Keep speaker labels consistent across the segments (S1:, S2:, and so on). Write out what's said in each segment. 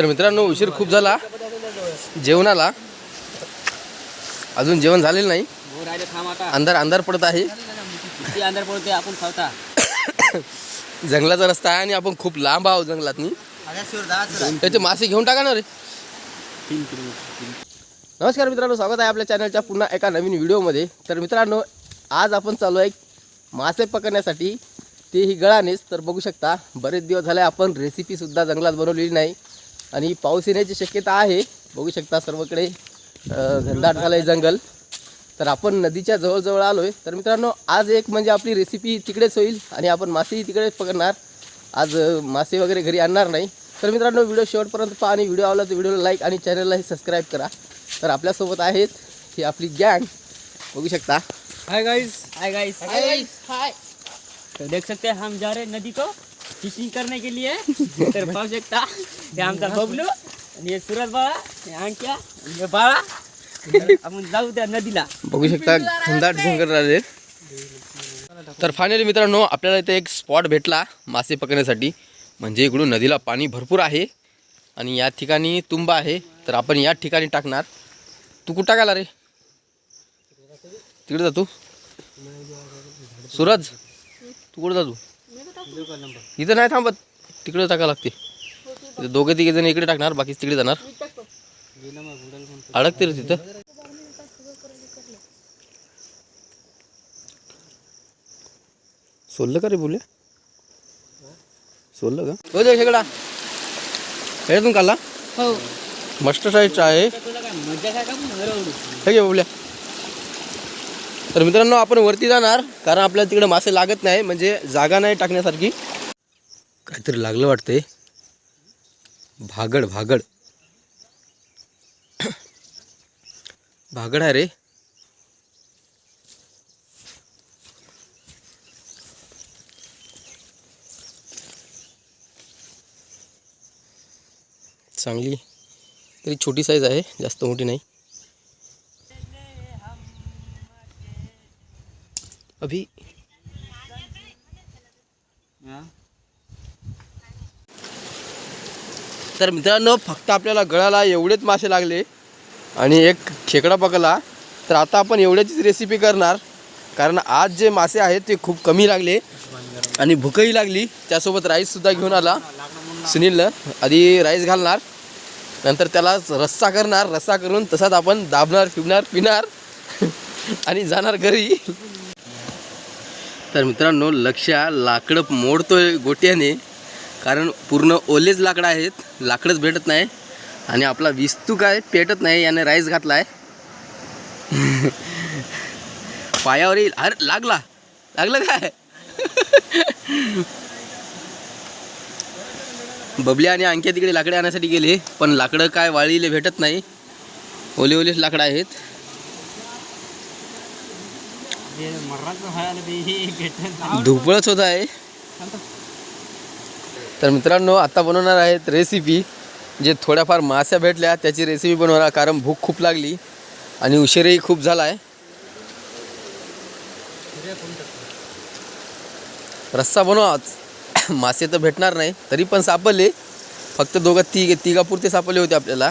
S1: तर मित्रांनो उशीर खूप झाला. जेवणाला. अजून जेवण झालेलं नाही. अंधार अंधार पडत आहे.
S2: अंधार पडते आपण खावता
S1: जंगलाचा रस्ता आहे आणि आपण खूप लांब आहोत जंगलात त्याचे मासे घेऊन टाका ना रे. नमस्कार मित्रांनो स्वागत आहे आपल्या चॅनलच्या पुन्हा एका नवीन व्हिडिओमध्ये. तर मित्रांनो आज आपण चालू आहे मासे पकडण्यासाठी. तेही गळानेच तर बघू शकता बरेच दिवस झाले आपण रेसिपीसुद्धा जंगलात बनवलेली नाही. आणि पाऊस येण्याची शक्यता आहे. बघू शकता सर्वकडे घनदाट झालं आहे जंगल. तर आपण नदीच्या जवळजवळ आलो आहे तर मित्रांनो आज एक म्हणजे आपली रेसिपी तिकडेच होईल आणि आपण मासेही तिकडेच पकडणार. आज मासे वगैरे घरी आणणार नाही. तर मित्रांनो व्हिडिओ शेवटपर्यंत पहा आणि व्हिडिओ आवडला तर व्हिडिओला लाईक आणि चॅनललाही सबस्क्राईब करा. तर आपल्यासोबत आहेत ही आपली गँग बघू शकता.
S2: Hi guys hi guys hi तो देख सकते हैं हम जा रहे नदी को. फिशिंग करने के लिए तर पाहू शकता हे आमचा बबलू आणि हे सुरज बाळा हे अंक्या आणि हे बाळा आपण जाऊ त्या नदीला।
S1: बघू शकता घनदाट जंगल राहिले तर फायनली मित्रांनो आपल्याला इथे एक स्पॉट भेटला मासे पकडण्यासाठी. म्हणजे इकडून नदीला पाणी भरपूर आहे आणि या ठिकाणी तुंबा आहे. तर आपण या ठिकाणी टाकणार. तू कुठं टाकायला रे? तिकडे जा तू. सूरज तू कुठं जा तू? इथं नाही थांबत. तिकडे टाकावं लागते. इथं दोघे तिघे जण इकडे टाकणार बाकी तिकडे जाणार. अडकते रे तिथं. सोडलं का रे बोलले? सोडलं का? हो दे शेकडा. ह्याच्यातून काढला
S2: हो.
S1: मस्त साईजचा आहे. हे घे बोलल्या तर मित्रांनो आपण वरती जाणार कारण आपल्याला तिकडे मासे लागत नाही म्हणजे जागा नाही टाकण्यासारखी. काहीतरी लागलं वाटतंय. भागड भागड. भागड आहे रे. चांगली. तरी छोटी साईज आहे जास्त मोठी नाही. अभी. तर मित्रांनो फक्त आपल्याला गळाला एवढेच मासे लागले आणि एक खेकडा पकडला. तर आता आपण एवढ्याचीच रेसिपी करणार. कारण आज जे मासे आहेत ते खूप कमी लागले आणि भूकही लागली. त्यासोबत राईससुद्धा घेऊन आला. सुनीलनं आधी राईस घालणार. नंतर त्याला रस्सा करणार. रस्सा करून तसाच आपण दाबणार फिरणार पिणार आणि जाणार घरी. तर मित्रांनो लक्ष लाकडं मोडतोय गोट्याने. कारण पूर्ण ओलेच लाकडं आहेत. लाकडंच भेटत नाही. आणि आपला विस्तू काय पेटत नाही याने राईस घातलाय. पायावर येईल. अरे लागला. लागलं काय? बबली आणि अंक्या तिकडे लाकडे आणण्यासाठी गेले. पण लाकडं काय वाळीले भेटत नाही. ओले ओलेच लाकडं आहेत.
S2: मरणाचं व्हायला हे भेटत
S1: धुपळच होत आहे. तर मित्रांनो आता बनवणार आहेत रेसिपी जे थोड्याफार मास्या भेटल्या त्याची रेसिपी बनवणार कारण भूक खूप लागली आणि उशीरही खूप झाला आहे रस्सा बनवा आज. मासे तर भेटणार नाही तरी पण सापडले. फक्त दोघं तिघ तिघापुरते सापडले होते आपल्याला.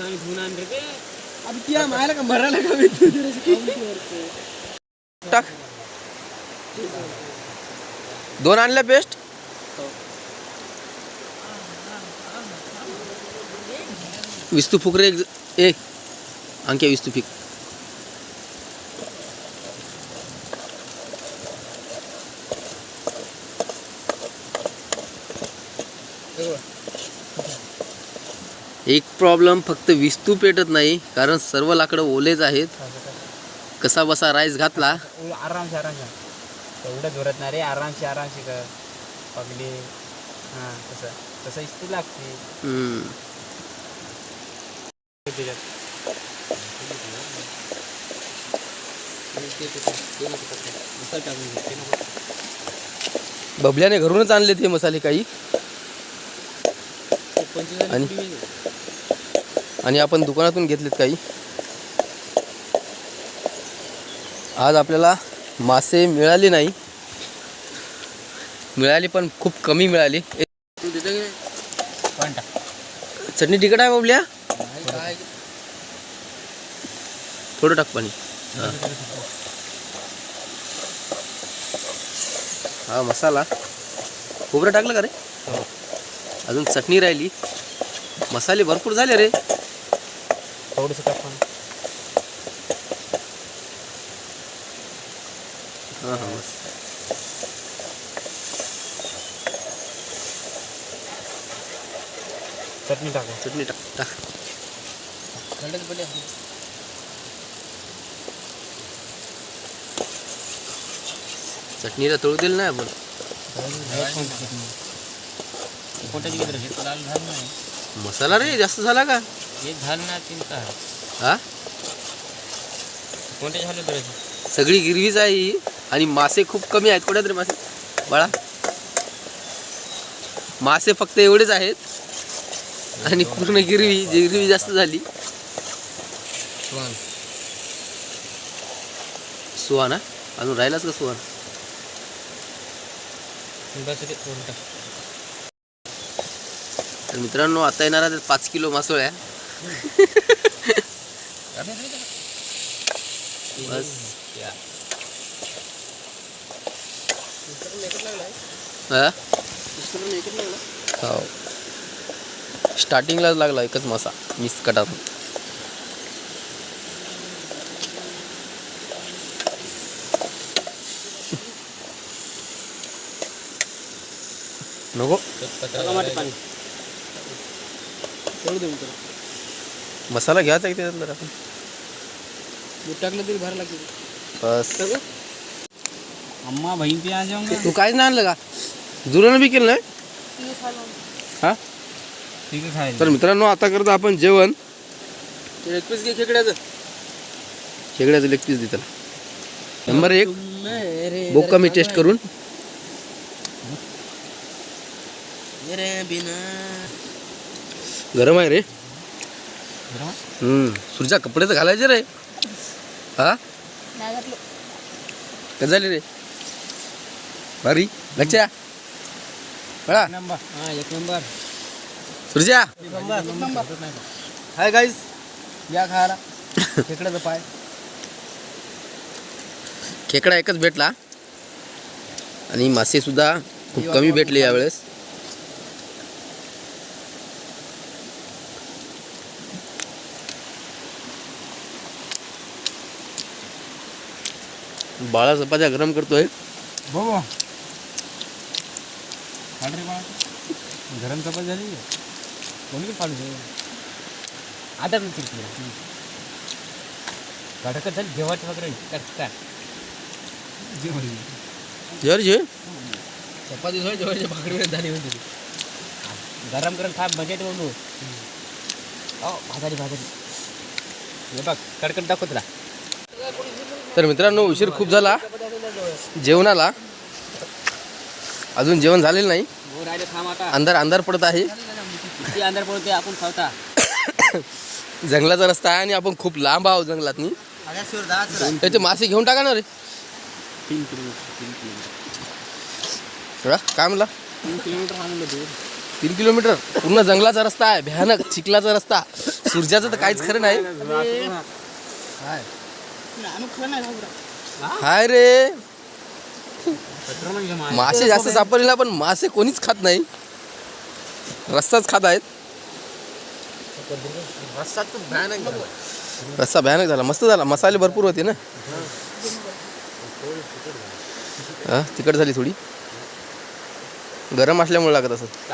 S2: रे ते
S1: टाक दोन आणल्या पेस्ट विस्तू फुकरे एक अंक्या विस्तू फिक एक प्रॉब्लेम फक्त विस्तू पेटत नाही कारण सर्व लाकडं ओलेच आहेत. कसा बसा राईस घातला.
S2: आरामशी आरामशी. एवढं जोरात नाही रे आरामशी आरामशी कर. पगली हां तसं. तसं इस्ती लागते.
S1: बबल्याने घरूनच आणले ते मसाले काही. आणि आणि आपण दुकानातून घेतलेत काही. आज आपल्याला मासे मिळाले नाही. मिळाली पण खूप कमी मिळाली. चटणी तिकट आहे बाबल्या? थोडं टाक पाणी. हा. हा मसाला. खोबरं टाकलं का रे? अजून चटणी राहिली. मसाले भरपूर झाले रे.
S2: थोडंसं टाक पण
S1: हां हां.
S2: चटणी टाका.
S1: चटणी टाक टाक. चटणीला तळू दिलं नाही आपण.
S2: कोणत्याची किती? लाल घाल नाही.
S1: मसाला रे जास्त झाला का?
S2: एक घाल ना तीन का
S1: हा?
S2: झालं तर
S1: सगळी गिरवीच आहे ही. आणि मासे खूप कमी आहेत. कुठे रे मासे? बाळा. मासे फक्त एवढेच आहेत. आणि पूर्ण गिरवी गिरवी जास्त झाली. सुहाना. अजून राहिलाच का सुहाना?
S2: बस ते थोडं टाक
S1: तर मित्रांनो आता येणार आहेत पाच किलो मासोळ्या बस. हो? स्टार्टिंगलाच लागला एकच मासा मिस कटात नको. मसाला घ्यायचा आहे त्याच्यात जरा? आपण
S2: टाकलं तरी भर लागते.
S1: बस.
S2: अम्मा बहीण पे आ जाऊंगा
S1: तू काहीच नाही आणलं का? जुरानं बी केलं नाही? हा?
S2: ठीक आहे खायला
S1: तर मित्रांनो आता करतो आपण जेवण. एक पीस घे खेकड्याचं. खेकड्याचं लेग पीस दे त्याला. नंबर एक. बोका मी टेस्ट करून. गरम आहे रे. हम्म. सुरजा कपडे तर घालायचे रे. हा? काय झाले रे? भारी. लक्षा बळा
S2: नंबर. हा एक नंबर.
S1: सुरजा.
S2: हाय गाईस या खायला. खेकड्याचं पाय.
S1: खेकडा एकच भेटला. आणि मासे सुद्धा खूप कमी भेटले यावेळेस. बाळा चपात्या गरम करतोय.
S2: बघू रे बाळा. गरम चपात झाली. कोणी दे आता पण गडकत झाली जेवायची वगैरे कर कर
S1: जर जे
S2: चपाती झाली जेवायची. भाकरी झाली म्हणते गरम गरम खा मजा येते बोलू हो भाजारी भाजारी. हे बघ कडकड दाखव तुला.
S1: तर मित्रांनो उशीर खूप झाला. जेवणाला. अजून जेवण झालेलं नाही.
S2: हो
S1: अंधार अंधार पडत आहे.
S2: अंधार पडते आपण खावता.
S1: जंगलाचा रस्ता आहे आणि आपण खूप लांब आहोत जंगलातनी. त्याचे मासे घेऊन टाका ना रे.
S2: तीन किलोमीटर
S1: काय म्हणला?
S2: तीन किलोमीटर
S1: तीन किलोमीटर? पूर्ण जंगलाचा रस्ता आहे. भयानक चिखलाचा रस्ता. सूर्याचं तर काहीच खरं नाही. हाय रे. मासे. जास्त सापडले ना पण मासे कोणीच खात नाही. रस्ताच खात आहेत. रस्ता भयानक झाला. मस्त झाला. मसाले भरपूर होते ना. हा तिकट झाली थोडी. गरम असल्यामुळे लागत असत